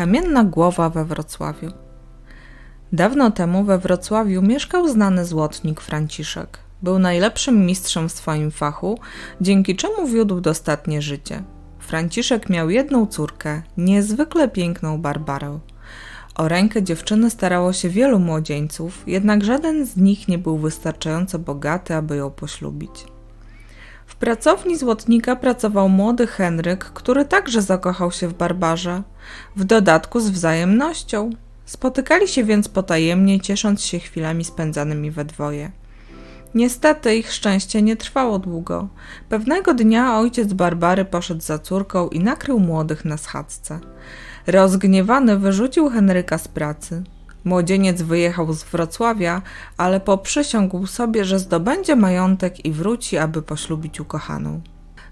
Kamienna głowa we Wrocławiu. Dawno temu we Wrocławiu mieszkał znany złotnik Franciszek. Był najlepszym mistrzem w swoim fachu, dzięki czemu wiódł dostatnie życie. Franciszek miał jedną córkę, niezwykle piękną Barbarę. O rękę dziewczyny starało się wielu młodzieńców, jednak żaden z nich nie był wystarczająco bogaty, aby ją poślubić. W pracowni złotnika pracował młody Henryk, który także zakochał się w Barbarze, w dodatku z wzajemnością. Spotykali się więc potajemnie, ciesząc się chwilami spędzanymi we dwoje. Niestety ich szczęście nie trwało długo. Pewnego dnia ojciec Barbary poszedł za córką i nakrył młodych na schadzce. Rozgniewany wyrzucił Henryka z pracy. Młodzieniec wyjechał z Wrocławia, ale poprzysiągł sobie, że zdobędzie majątek i wróci, aby poślubić ukochaną.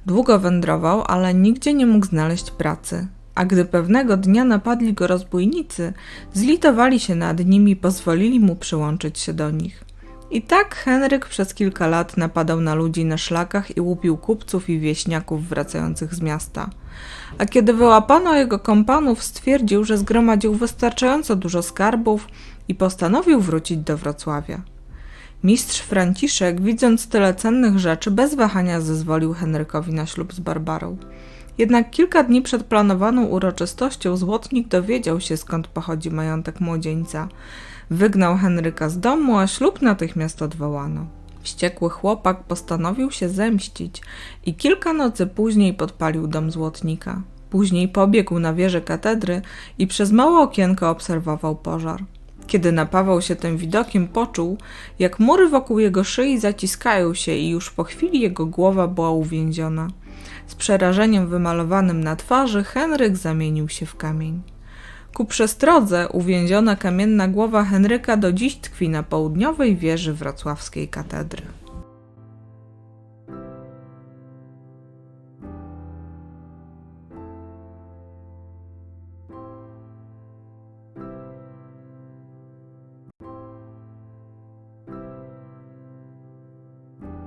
Długo wędrował, ale nigdzie nie mógł znaleźć pracy. A gdy pewnego dnia napadli go rozbójnicy, zlitowali się nad nim i pozwolili mu przyłączyć się do nich. I tak Henryk przez kilka lat napadał na ludzi na szlakach i łupił kupców i wieśniaków wracających z miasta. A kiedy wyłapano jego kompanów, stwierdził, że zgromadził wystarczająco dużo skarbów i postanowił wrócić do Wrocławia. Mistrz Franciszek, widząc tyle cennych rzeczy, bez wahania zezwolił Henrykowi na ślub z Barbarą. Jednak kilka dni przed planowaną uroczystością złotnik dowiedział się, skąd pochodzi majątek młodzieńca. Wygnał Henryka z domu, a ślub natychmiast odwołano. Wściekły chłopak postanowił się zemścić i kilka nocy później podpalił dom złotnika. Później pobiegł na wieżę katedry i przez małe okienko obserwował pożar. Kiedy napawał się tym widokiem, poczuł, jak mury wokół jego szyi zaciskają się i już po chwili jego głowa była uwięziona. Z przerażeniem wymalowanym na twarzy Henryk zamienił się w kamień. Ku przestrodze uwięziona kamienna głowa Henryka do dziś tkwi na południowej wieży wrocławskiej katedry.